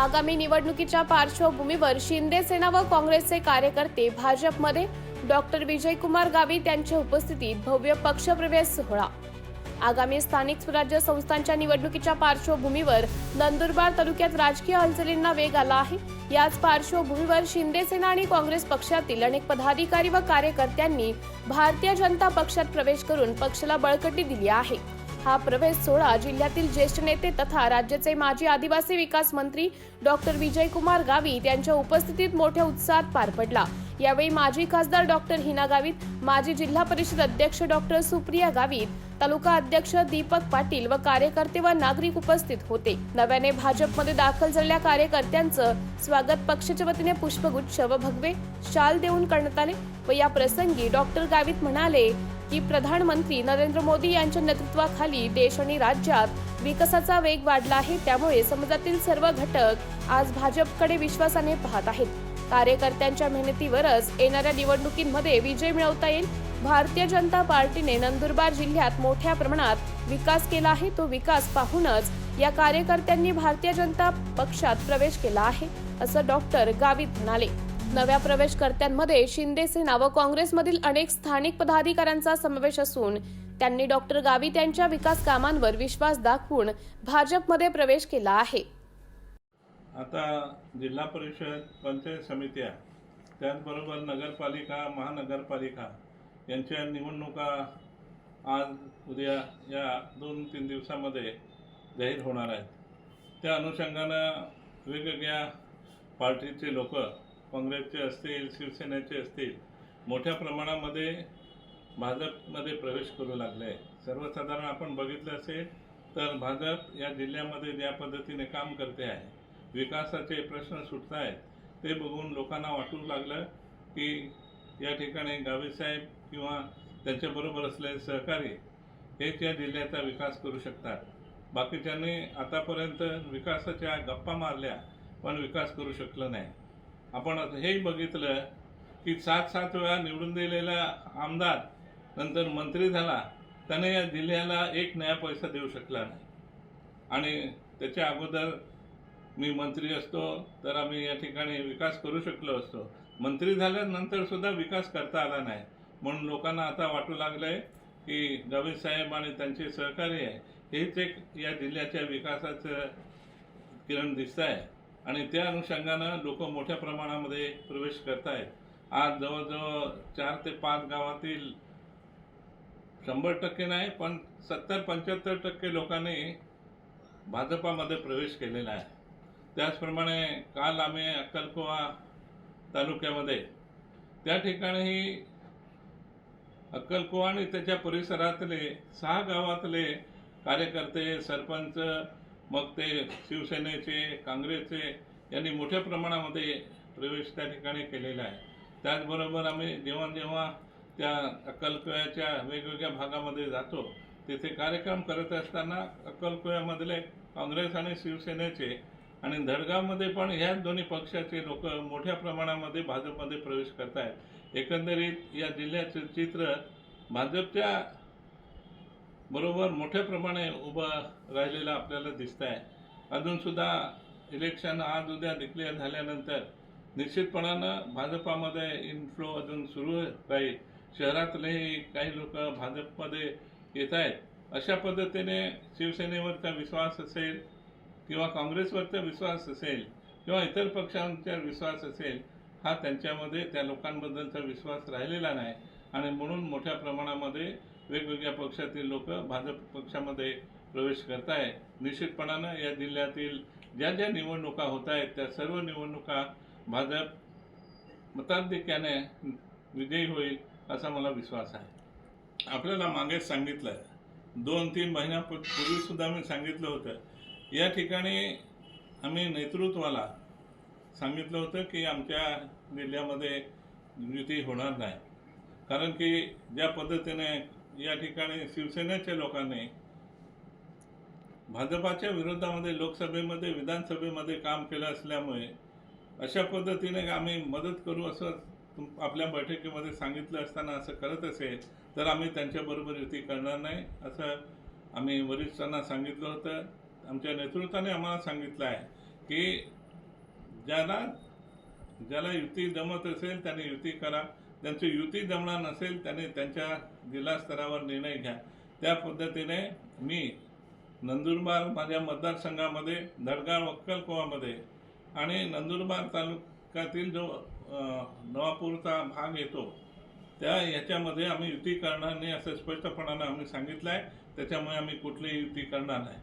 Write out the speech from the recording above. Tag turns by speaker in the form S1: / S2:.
S1: आगामी निवडणुकीच्या पार्श्वभूमीवर शिंदे सेना व काँग्रेसचे कार्यकर्ते भाजपमध्ये डॉक्टर विजयकुमार गावित यांच्या उपस्थितीत भव्य पक्षप्रवेश सोहळा. आगामी स्थानिक स्वराज्य संस्थांच्या निवडणुकीच्या पार्श्वभूमीवर नंदुरबार तालुक्यात राजकीय हालचालींना वेग आला आहे. याच पार्श्वभूमीवर शिंदे सेना आणि काँग्रेस पक्षातील अनेक पदाधिकारी व कार्यकर्त्यांनी भारतीय जनता पक्षात प्रवेश करून पक्षाला बळकटी दिली आहे. हा प्रवेश सोहळा जिल्ह्यातील ज्येष्ठ नेते तथा राज्याचे माजी आदिवासी विकास मंत्री डॉक्टर विजयकुमार गावित यांच्या उपस्थितीत मोठ्या उत्साहात पार पडला. यावेळी माजी खासदार डॉक्टर हिना गावित माजी जिल्हा परिषद अध्यक्ष डॉक्टर सुप्रिया गावित तालुका अध्यक्ष दीपक पाटील व कार्यकर्ते व नागरिक उपस्थित होते. नव्याने भाजपमध्ये दाखल झालेल्या कार्यकर्त्यांचं स्वागत पक्षाच्या वतीने पुष्पगुच्छ व भगवे शाल देऊन करण्यात आले व या प्रसंगी डॉक्टर गावित म्हणाले की प्रधानमंत्री नरेंद्र मोदी यांच्या नेतृत्वाखाली देश आणि राज्यात विकासाचा वेग वाढला आहे. त्यामुळे समाजातील सर्व घटक आज भाजपकडे विश्वासाने पाहत आहेत. कार्यकर्त्यांच्या मेहनतीवरच येणाऱ्या निवडणुकीमध्ये विजय मिळवता येईल. भारतीय जनता पार्टीने नंदुरबार जिल्ह्यात मोठ्या प्रमाणात विकास केला आहे. तो विकास पाहूनच या कार्यकर्त्यांनी भारतीय जनता पक्षात प्रवेश केला आहे असं डॉक्टर गावित म्हणाले. नव्या प्रवेशकर्त्यांमध्ये शिंदे सेना व काँग्रेसमधील अनेक स्थानिक पदाधिकाऱ्यांचा समावेश असून त्यांनी डॉक्टर गावित यांच्या विकास कामांवर विश्वास दाखवून भाजपमध्ये प्रवेश केला आहे.
S2: आता जिल्हा परिषद पंचायत समित्या त्याचबरोबर नगरपालिका महानगरपालिका यांच्या निवडणुका आज उद्या या दोन तीन दिवसामध्ये जाहीर होणार आहेत. त्या अनुषंगानं वेगवेगळ्या पार्टीचे लोक काँग्रेसचे असतील शिवसेनेचे असतील मोठ्या प्रमाणामध्ये भाजपमध्ये प्रवेश करू लागले. सर्वसाधारण आपण बघितलं असेल तर भाजप या जिल्ह्यामध्ये ज्या पद्धतीने काम करते आहे विकासाचे प्रश्न सुटत आहेत ते बघून लोकांना वाटू लागलं की या ठिकाणी गावीसाहेब किंवा त्यांच्याबरोबर असलेले सहकारी हेच या जिल्ह्याचा विकास करू शकतात. बाकीच्यांनी आतापर्यंत विकासाच्या गप्पा मारल्या पण विकास करू शकलं नाही. आपण हेही बघितलं की सात सात वेळा निवडून दिलेला आमदार नंतर मंत्री झाला त्याने या जिल्ह्याला एक नया पैसा देऊ शकला नाही. आणि त्याच्या अगोदर मी मंत्री असतो तर आम्ही या ठिकाणी विकास करू शकलो असतो. मंत्री झाल्यानंतर सुद्धा विकास करता आला नाही. म्हणून लोकांना आता वाटू लागलं आहे की गवे साहेब आणि त्यांचे सहकारी आहे हेच एक या जिल्ह्याच्या विकासाचं किरण दिसत आहे आणि त्या अनुषंगानं लोक मोठ्या प्रमाणामध्ये प्रवेश करत आहेत आज जवळजवळ चार ते पाच गावातील शंभर टक्के नाही पण सत्तर पंच्याहत्तर टक्के लोकांनी भाजपामध्ये प्रवेश केलेला आहे. त्याचप्रमाणे काल आम्ही अक्कलकोवा तालुक्यामध्ये त्या ठिकाणीही अक्कलकोवा आणि त्याच्या परिसरातले सहा गावातले कार्यकर्ते सरपंच मग ते शिवसेनेचे काँग्रेसचे यांनी मोठ्या प्रमाणामध्ये प्रवेश त्या ठिकाणी केलेला आहे. त्याचबरोबर आम्ही जेव्हा जेव्हा त्या अक्कलकोयाच्या वेगवेगळ्या भागामध्ये जातो तिथे कार्यक्रम करत असताना अक्कलकोयामधले काँग्रेस आणि शिवसेनेचे आणि धडगावमध्ये पण ह्याच दोन्ही पक्षाचे लोक मोठ्या प्रमाणामध्ये भाजपमध्ये प्रवेश करत आहेत एकंदरीत या जिल्ह्याचं चित्र भाजपच्या बरोबर मोठ्या प्रमाणे उभं राहिलेलं आपल्याला दिसत आहे अजूनसुद्धा इलेक्शन आज उद्या डिक्लेअर झाल्यानंतर निश्चितपणानं भाजपामध्ये इनफ्लो अजून सुरू राहील. शहरातलेही काही लोक भाजपमध्ये येत आहेत अशा पद्धतीने शिवसेनेवरचा विश्वास असेल किंवा काँग्रेसवरचा विश्वास असेल किंवा इतर पक्षांचा विश्वास असेल हा त्यांच्यामध्ये त्या लोकांबद्दलचा विश्वास राहिलेला नाही. आणि म्हणून मोठ्या प्रमाणामध्ये वेगवेगळ्या पक्षातील लोक भाजप पक्षामध्ये प्रवेश करत आहेत निश्चितपणानं या जिल्ह्यातील ज्या ज्या निवडणुका होत आहेत त्या सर्व निवडणुका भाजप मताधिक्याने विजयी होईल असा मला विश्वास आहे. आपल्याला मागेच सांगितलं दोन तीन महिन्यापूर्वी सुद्धा मी सांगितलं होतं. या ठिकाणी आम्ही नेतृत्वाला सांगितलं होतं की आमच्या जिल्ह्यामध्ये युती होणार नाही. कारण की ज्या पद्धतीने या ठिकाणी शिवसेनेच्या लोकांनी भाजपाच्या विरोधामध्ये लोकसभेमध्ये विधानसभेमध्ये काम केलं असल्यामुळे अशा पद्धतीने आम्ही मदत करू असं तुम- आपल्या बैठकीमध्ये सांगितलं असताना असं करत असेल तर आम्ही त्यांच्याबरोबर युती करणार नाही असं आम्ही वरिष्ठांना सांगितलं होतं. आमच्या नेतृत्वाने आम्हाला सांगितलं आहे की ज्याला ज्याला युती जमत असेल त्याने युती करा. ज्यांची युती जमणार नसेल त्याने त्यांच्या जिल्हा स्तरावर निर्णय घ्या. त्या पद्धतीने मी नंदुरबार माझ्या मतदारसंघामध्ये धडगाळ अक्कलकोवामध्ये आणि नंदुरबार तालुक्यातील जो नवापूरचा भाग येतो त्या ह्याच्यामध्ये आम्ही युती करणार नाही असं स्पष्टपणानं आम्ही सांगितलं आहे त्याच्यामुळे आम्ही कुठलीही युती करणार नाही.